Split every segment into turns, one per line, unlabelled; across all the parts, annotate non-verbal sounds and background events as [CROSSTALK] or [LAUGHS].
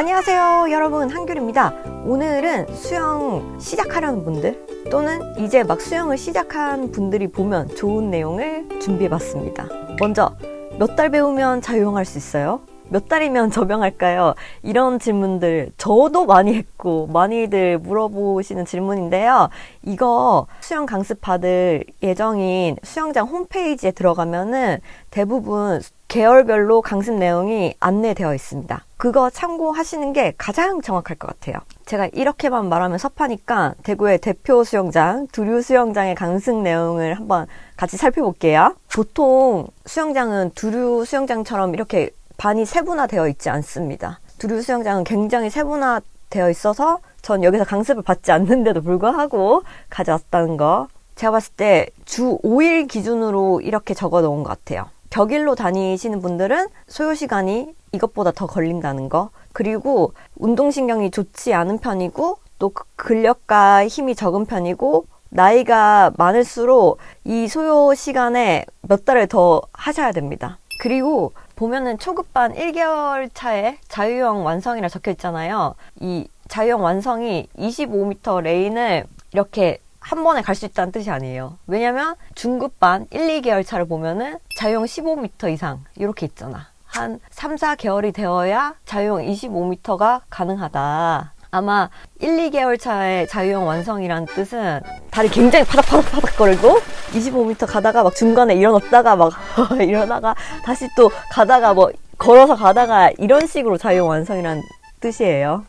안녕하세요 여러분. 한귤입니다. 오늘은 수영 시작하려는 분들 또는 이제 막 수영을 시작한 분들이 보면 좋은 내용을 준비해 봤습니다. 먼저 몇 달 배우면 자유형할 수 있어요? 몇 달이면 접영할까요? 이런 질문들 저도 많이 했고 많이들 물어보시는 질문인데요. 이거 수영 강습 받을 예정인 수영장 홈페이지에 들어가면은 대부분 계열별로 강습 내용이 안내되어 있습니다. 그거 참고하시는 게 가장 정확할 것 같아요. 제가 이렇게만 말하면 섭하니까 대구의 대표 수영장, 두류 수영장의 강습 내용을 한번 같이 살펴볼게요. 보통 수영장은 두류 수영장처럼 이렇게 반이 세분화되어 있지 않습니다. 두류 수영장은 굉장히 세분화되어 있어서 전 여기서 강습을 받지 않는데도 불구하고 가져왔다는 거. 제가 봤을 때 주 5일 기준으로 이렇게 적어 놓은 것 같아요. 격일로 다니시는 분들은 소요 시간이 이것보다 더 걸린다는 거. 그리고 운동신경이 좋지 않은 편이고 또 근력과 힘이 적은 편이고 나이가 많을수록 이 소요 시간에 몇 달을 더 하셔야 됩니다. 그리고 보면은 초급반 1개월 차에 자유형 완성이라 적혀 있잖아요. 이 자유형 완성이 25m 레인을 이렇게 한 번에 갈 수 있다는 뜻이 아니에요. 왜냐면 중급반 1, 2개월 차를 보면은 자유형 15m 이상 이렇게 있잖아. 한 3, 4개월이 되어야 자유형 25m가 가능하다. 아마 1, 2개월 차의 자유형 완성이란 뜻은 다리 굉장히 파닥파닥파닥 거리고 25m 가다가 막 중간에 일어났다가 막 [LAUGHS] 일어나가 다시 또 가다가 뭐 걸어서 가다가 이런 식으로 자유형 완성이란 뜻이에요.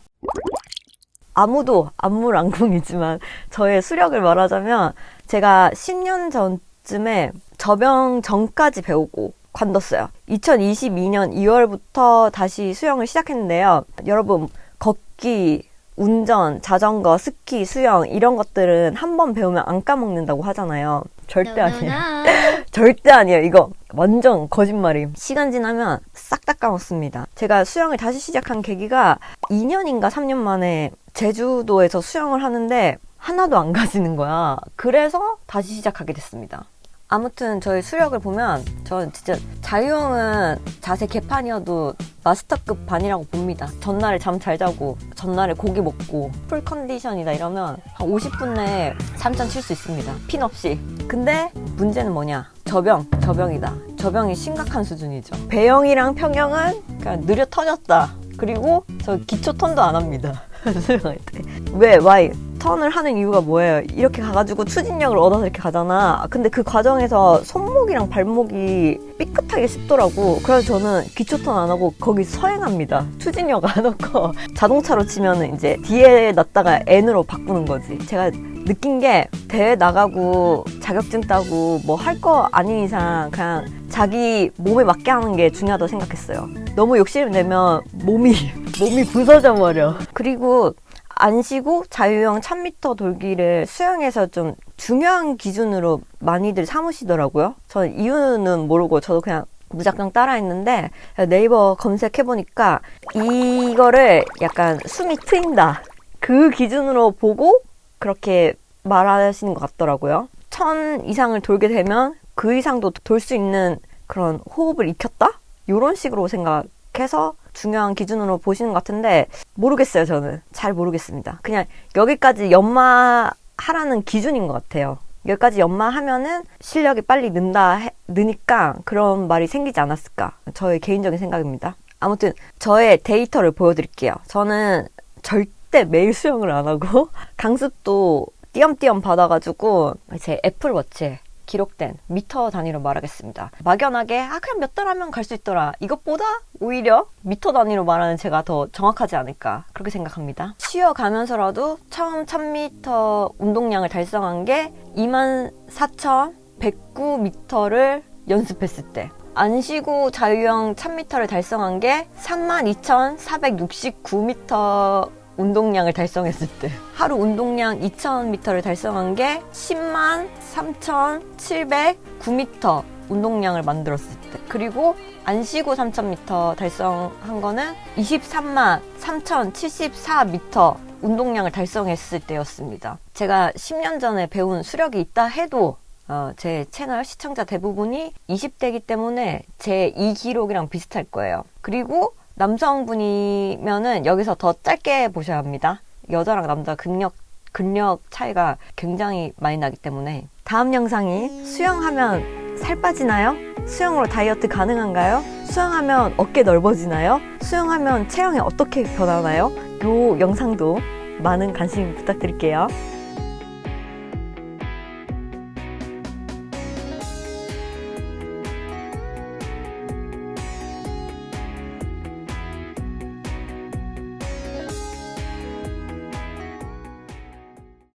아무도 안물안궁이지만 저의 수력을 말하자면 제가 10년 전쯤에 접영 전까지 배우고 관뒀어요. 2022년 2월부터 다시 수영을 시작했는데요. 여러분 걷기, 운전, 자전거, 스키, 수영 이런 것들은 한 번 배우면 안 까먹는다고 하잖아요. 절대 아니에요. [LAUGHS] 절대 아니에요. 이거 완전 거짓말임. 시간 지나면 싹 다 까먹습니다. 제가 수영을 다시 시작한 계기가 2년인가 3년 만에 제주도에서 수영을 하는데 하나도 안 가지는 거야. 그래서 다시 시작하게 됐습니다. 아무튼 저희 수력을 보면 전 진짜 자유형은 자세 개판이어도 마스터급 반이라고 봅니다. 전날에 잠 잘 자고 전날에 고기 먹고 풀 컨디션이다 이러면 한 50분 내에 3점 칠 수 있습니다. 핀 없이. 근데 문제는 뭐냐? 저병, 저병이다. 저병이 심각한 수준이죠. 배영이랑 평영은 그냥 느려 터졌다. 그리고 저 기초 턴도 안 합니다. [LAUGHS] 수영할 때. 왜? 와이? 턴을 하는 이유가 뭐예요? 이렇게 가가지고 추진력을 얻어서 이렇게 가잖아. 근데 그 과정에서 손목이랑 발목이 삐끗하게 씹더라고. 그래서 저는 기초 턴 안 하고 거기 서행합니다. 추진력 안 넣고 자동차로 치면은 이제 뒤에 놨다가 N으로 바꾸는 거지. 제가 느낀 게 대회 나가고 자격증 따고 뭐 할 거 아닌 이상 그냥 자기 몸에 맞게 하는 게 중요하다고 생각했어요. 너무 욕심 내면 몸이 몸이 부서져 버려. 그리고 안 쉬고 자유형 1000m 돌기를 수영에서 좀 중요한 기준으로 많이들 삼으시더라고요. 저는 이유는 모르고 저도 그냥 무작정 따라했는데 네이버 검색해보니까 이거를 약간 숨이 트인다. 그 기준으로 보고 그렇게 말하시는 것 같더라고요. 천 이상을 돌게 되면 그 이상도 돌 수 있는 그런 호흡을 익혔다? 이런 식으로 생각해서 중요한 기준으로 보시는 것 같은데 모르겠어요 저는. 잘 모르겠습니다. 그냥 여기까지 연마하라는 기준인 것 같아요. 여기까지 연마하면은 실력이 빨리 는다 해- 느니까 그런 말이 생기지 않았을까. 저의 개인적인 생각입니다. 아무튼 저의 데이터를 보여드릴게요. 저는 절대 매일 수영을 안 하고 [LAUGHS] 강습도 띄엄띄엄 받아가지고 제 애플워치에 기록된 미터 단위로 말하겠습니다. 막연하게 아 그냥 몇 달 하면 갈 수 있더라. 이것보다 오히려 미터 단위로 말하는 제가 더 정확하지 않을까 그렇게 생각합니다. 쉬어가면서라도 처음 1000m 운동량을 달성한 게 24,109m를 연습했을 때. 안 쉬고 자유형 1000m를 달성한 게 32,469m 운동량을 달성했을 때 하루 운동량 2,000m를 달성한 게 10만 3,709m 운동량을 만들었을 때 그리고 안 쉬고 3,000m 달성한 거는 23만 3,074m 운동량을 달성했을 때였습니다. 제가 10년 전에 배운 수력이 있다 해도 어, 제 채널 시청자 대부분이 20대이기 때문에 제 이 기록이랑 비슷할 거예요. 그리고 남성분이면은 여기서 더 짧게 보셔야 합니다. 여자랑 남자 근력 근력 차이가 굉장히 많이 나기 때문에 다음 영상이 수영하면 살 빠지나요? 수영으로 다이어트 가능한가요? 수영하면 어깨 넓어지나요? 수영하면 체형이 어떻게 변하나요? 요 영상도 많은 관심 부탁드릴게요.